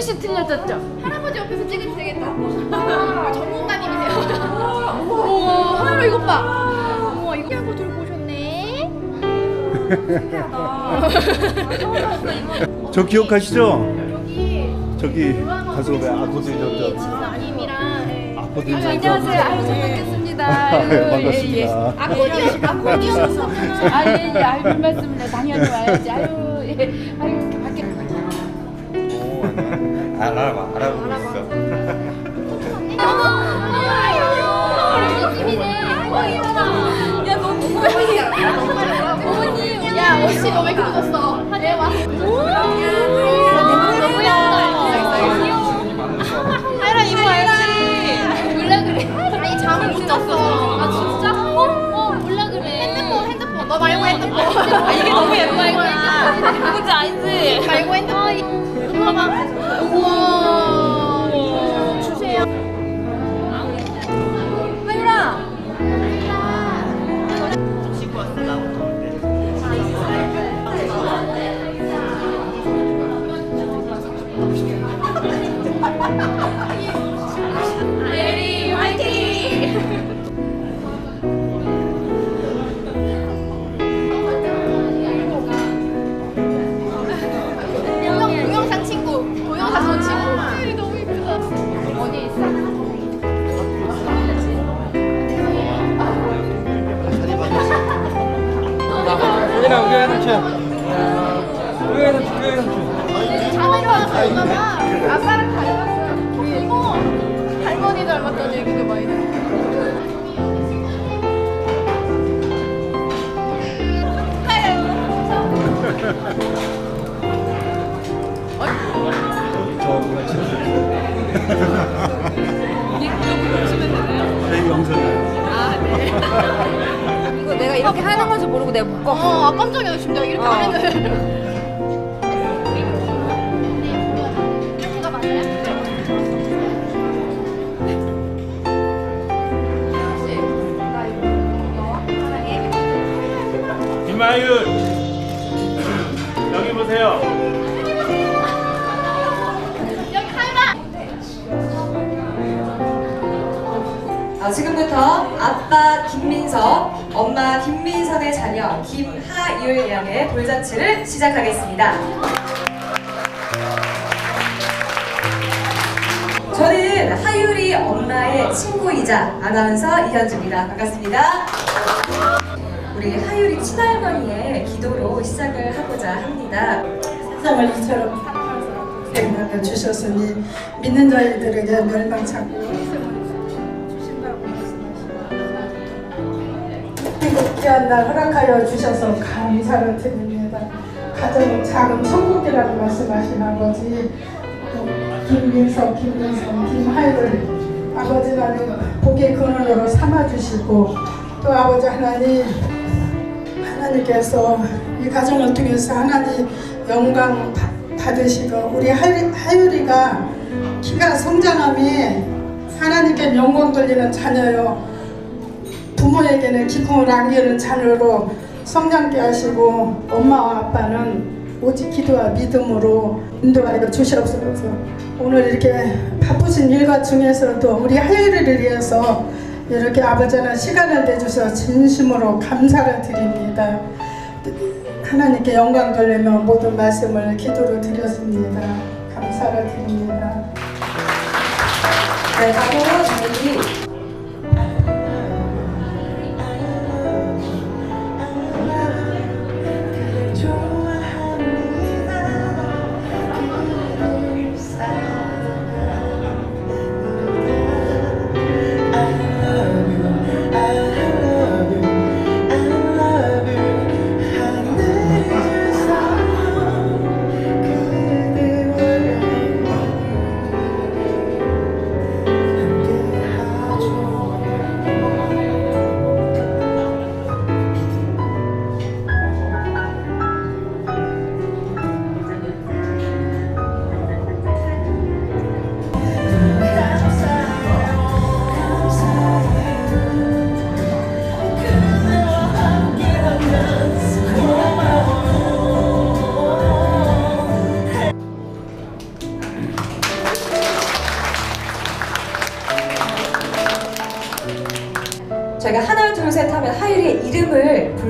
씨 틀렸었죠? 할아버지 옆에서 찍으면 되겠다. 전문가님이세요. 어머, 하나로 이것 봐. 어머, 이거 하고 들고 오셨네. 저 기억하시죠? 여기 저기 가수 왜 아코드 저저 지사님이랑 네. 아코드 아유, 안녕하세요. 아유, 잘 뵙겠습니다. 아유, 네, 반갑습니다. 아코디언, 아코디언 아, 예, 예. 아유, 별 말씀을 당연히 와야지. 아유, 예. 아유, 이렇게 알아봐 알아보고? 네, 잤어. 아? 어? 어 몰라 그래. 핸드폰 핸드폰 너 말고 핸드폰. 아 이게 너무 예뻐 이거. 누군지 알지? 말고 핸드폰. 에리 화이팅! 동영, 동영상 친구, 동영상 속 친구. 에리 너무 이쁘다. 어디 있어? 우리나 우리 삼촌 우리 삼촌 우리 삼촌 자매로 와서 엄마가 아빠랑 할머니 닮았다는 얘기도 많이. 저희 영상이에요. 이거 내가 이렇게 하는 건줄 모르고 내가 못 꺾어. 어, 아, 깜짝이야. 지금 내가 이렇게 안 했는데. 아, 지금부터 아빠 김민석, 엄마 김민선의 자녀 김하율 양의 돌잔치를 시작하겠습니다. 저는 하율이 엄마의 친구이자 아나운서 이현주입니다. 반갑습니다. 우리 하율이 친할머니의 기도로 시작을 하고자 합니다. 세상을 이처럼 생각해 주셨으니 믿는 자들에게 멸망착고 주신다고 귀한 날 허락하여 주셔서 감사를 드립니다. 가정은 작은 천국이라고 말씀하신 아버지 또 김민석, 김민선, 김하율을 아버지 하나님 복의 근원으로 삼아주시고 또 아버지 하나님 하나님께서 이 가정을 통해서 하나님 영광 바- 받으시고 우리 하율- 하율이가 키가 성장함이 하나님께 영광 돌리는 자녀요 부모에게는 기쁨을 안기는 자녀로 성장케 하시고 엄마와 아빠는 오직 기도와 믿음으로 인도하여 주시옵소서 오늘 이렇게 바쁘신 일과 중에서도 우리 하율이를 위해서 이렇게 아버지는 시간을 내주셔서 진심으로 감사를 드립니다. 하나님께 영광 돌리며 모든 말씀을 기도로 드렸습니다. 감사를 드립니다. 네, 바로 저희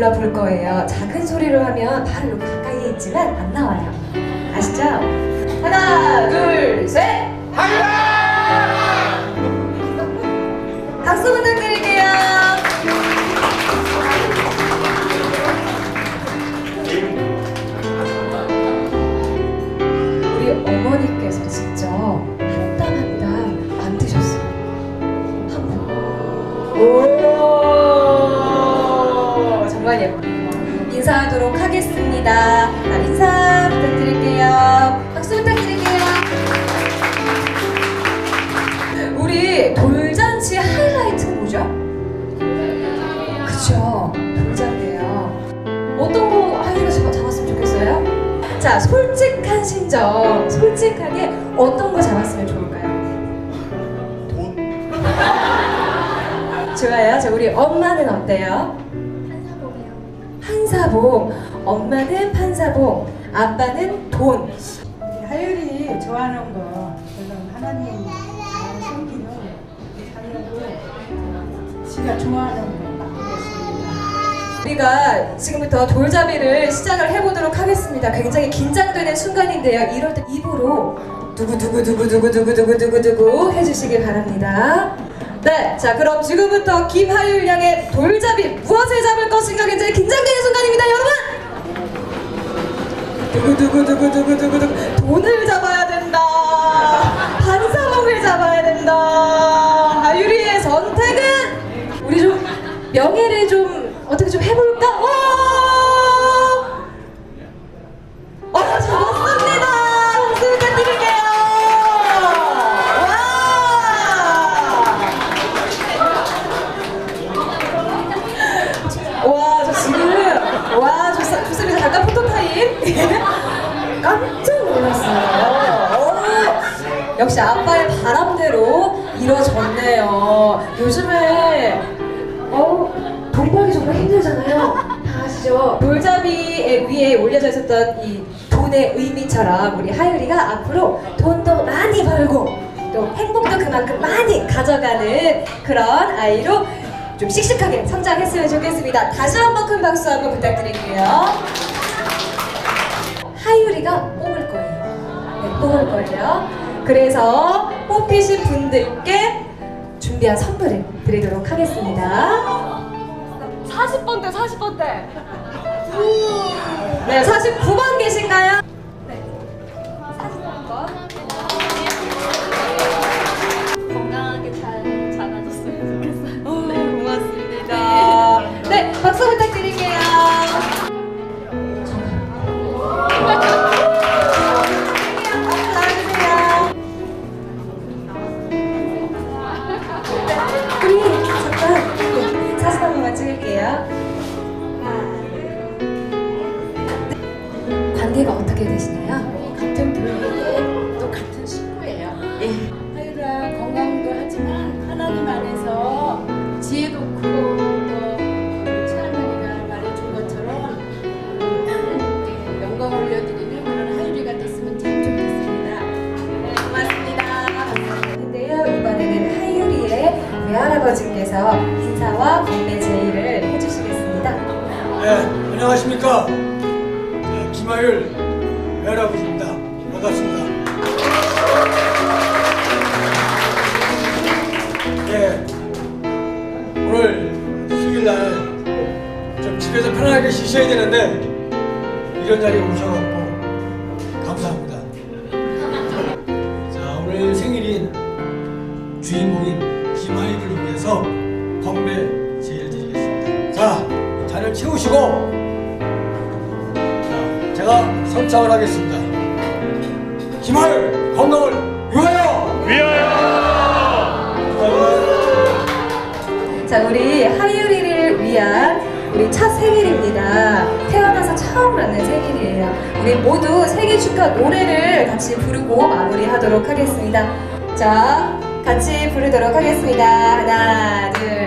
불러볼 거예요. 작은 소리로 하면 바로 여기 가까이에 있지만 안 나와요. 아시죠? 하나 둘 셋. 박수 정말 예뻐요. 인사하도록 하겠습니다. 자, 인사 부탁드릴게요. 박수 부탁드릴게요. 우리 돌잔치 하이라이트 뭐죠? 그쵸, 돌잔치예요. 어떤 거 하이라이트 잡- 잡았으면 좋겠어요? 자, 솔직한 심정, 솔직하게 어떤 거 잡았으면 좋을까요? 돈? 좋아요. 자, 우리 엄마는 어때요? 판사복, 엄마는 판사복, 아빠는 돈. 예, 하율이 좋아하는 거 물론 하나님 섬기는 자녀도 지가 좋아하는 우리가 지금부터 돌잡이를 시작을 해보도록 하겠습니다. 굉장히 긴장되는 순간인데요. 이럴 때 입으로 두구두구두구두구두구두구두구 해주시길 바랍니다. 네, 자 그럼 지금부터 김하율 양의 돌잡이 무엇을 잡을 것인가 굉장히 tucu, tucu, tucu, 요즘에 어, 돈 벌기 정말 힘들잖아요. 다 아시죠? 돌잡이 위에 올려져 있었던 이 돈의 의미처럼 우리 하율이가 앞으로 돈도 많이 벌고 또 행복도 그만큼 많이 가져가는 그런 아이로 좀 씩씩하게 성장했으면 좋겠습니다. 다시 한 번 큰 박수 한번 부탁드릴게요. 하율이가 뽑을 거예요. 네, 뽑을 거예요. 그래서 뽑히신 분들께 준비한 선물을 드리도록 하겠습니다. 40번대 40번대. 네, 49번 계신가요? けです 채우시고 자, 제가 선창을 하겠습니다. 김하율 건강을 위하여! 위하여! 자 우리 하유리를 위한 우리 첫 생일입니다. 태어나서 처음 맞는 생일이에요. 우리 모두 생일 축하 노래를 같이 부르고 마무리하도록 하겠습니다. 자 같이 부르도록 하겠습니다. 하나 둘